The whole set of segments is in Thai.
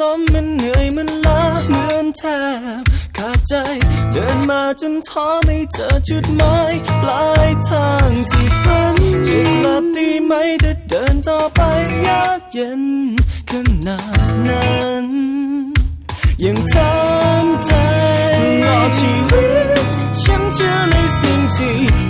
มันเหนื่อยมันล้าเหมือนแทบขาดใจ เดินมาจนท้อไม่เจอจุดหมายปลายทางที่ฝันจะกลับดีไหมถ้าเดินต่อไปยากเย็นขนาดนั้นยังทำใจตลอชีวิตฉันเชื่อในสิ่งที่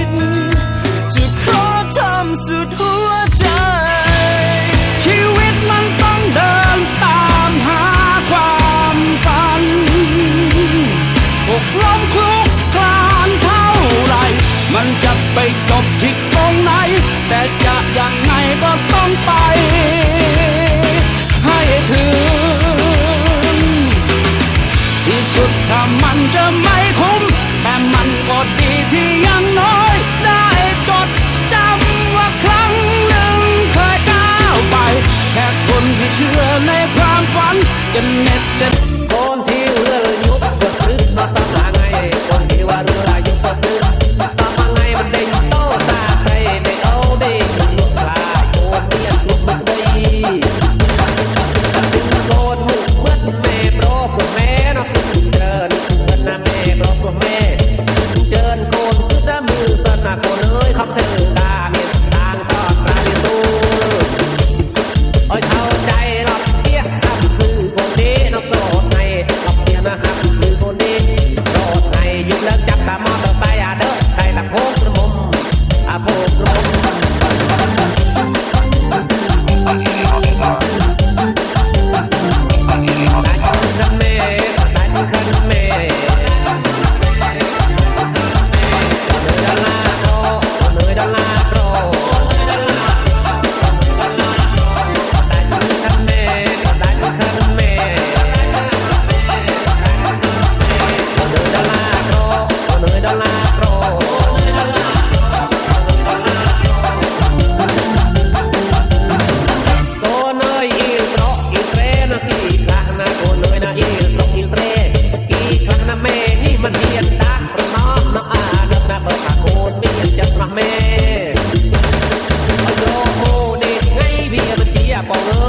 ด หกล้มคลุกคลานเท่าไร มันจะไปจบที่ตรงไหน แต่จะยังไงก็ต้องไป falando.